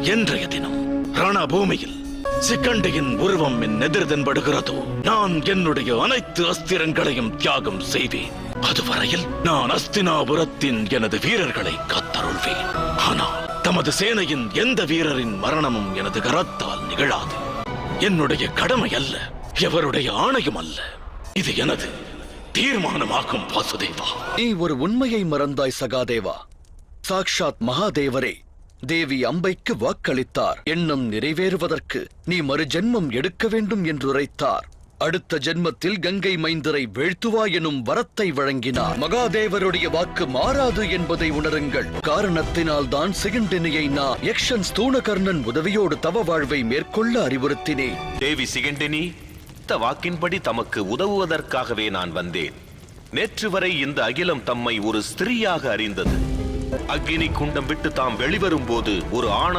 என்றைய தினம் ரணபூமியில் சிக்கண்டியின் உருவம் என் எதிர் தென்படுகிறதோ நான் என்னுடைய அனைத்து அஸ்திரங்களையும் தியாகம் செய்வேன். அதுவரையில் நான் அஸ்தினாபுரத்தின் எனது வீரர்களை காத்தருள்வேன். ஆனால் தமது சேனையின் எந்த வீரரின் மரணமும் எனது கரத்தால் நிகழாது. என்னுடைய கடமை அல்ல எவருடைய ஆணையும் அல்ல. இது எனது தீர்மானமாகும் வாசுதேவா. நீ ஒரு உண்மையை மறந்தாய் சகாதேவா. சாக்ஷாத் மகாதேவரே தேவி அம்பைக்கு வாக்களித்தார். எண்ணம் நிறைவேறுவதற்கு நீ மறு ஜென்மம் எடுக்க வேண்டும் என்றுரைத்தார். அடுத்த ஜென்மத்தில் கங்கை மைந்தரை வீழ்த்துவா எனும் வரத்தை வழங்கினார். மகாதேவருடைய வாக்கு மாறாது என்பதை உணருங்கள். காரணத்தினால் தான் சிகண்டினியை நான் யக்ஷன் ஸ்தூணகர்ணன் உதவியோடு தவ வாழ்வை மேற்கொள்ள அறிவுறுத்தினேன். தேவி சிகண்டினி த வாக்கின்படி தமக்கு உதவுவதற்காகவே நான் வந்தேன். நேற்று வரை இந்த அகிலம் தம்மை ஒரு ஸ்திரீயாக அறிந்தது. அக்னி குண்டம் விட்டு தாம் வெளிவரும் போது ஒரு ஆணாய்